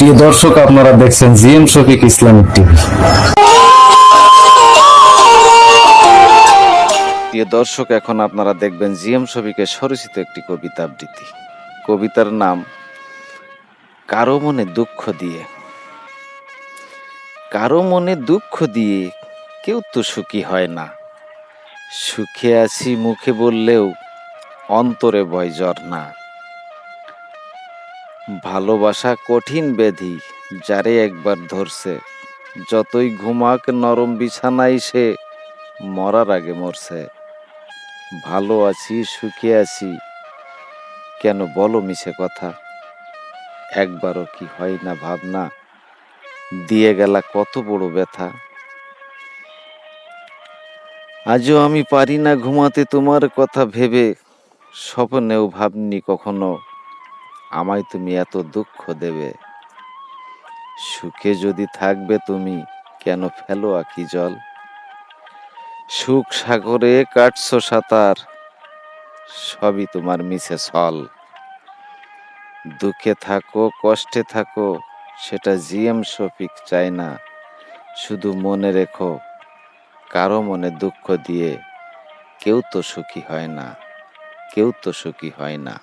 প্রিয় দর্শক, আপনারা দেখছেন জিএম শফিক ইসলামিক টিভি। প্রিয় দর্শক, এখন আপনারা দেখবেন জিএম শফিকের স্বরচিত একটি কবিতা আবৃত্তি। কবিতার নাম, কারও মনে দুঃখ দিয়ে। কারও মনে দুঃখ দিয়ে কেউ তো সুখী হয় না। সুখে আছি মুখে বললেও অন্তরে ভয় জ্বর না। ভালোবাসা কঠিন ব্যাধি যারে একবার ধরছে। যতই ঘুমাক নরম বিছানায় সে মরার আগে মরছে। ভালো আছি, সুখে আছি, কেন বলো মিছে কথা? একবারও কি হয় না ভাবনা? দিয়ে গেলা কত বড় ব্যথা। আজও আমি পারি না ঘুমাতে তোমার কথা ভেবে, স্বপ্নেও ভাবনি কখনো। আমায় তুমি এত দুঃখ দেবে? সুখে যদি থাকবে তুমি, কেন ফেলো আকি জল? সুখ সাগরে কাটছো সাঁতার, সবই তোমার মিছে ছল। দুঃখে থাকো, কষ্টে থাকো, সেটা জিএম শফিক চায় না। শুধু মনে রেখো, কারও মনে দুঃখ দিয়ে কেউ তো সুখী হয় না, কেউ তো সুখী হয় না।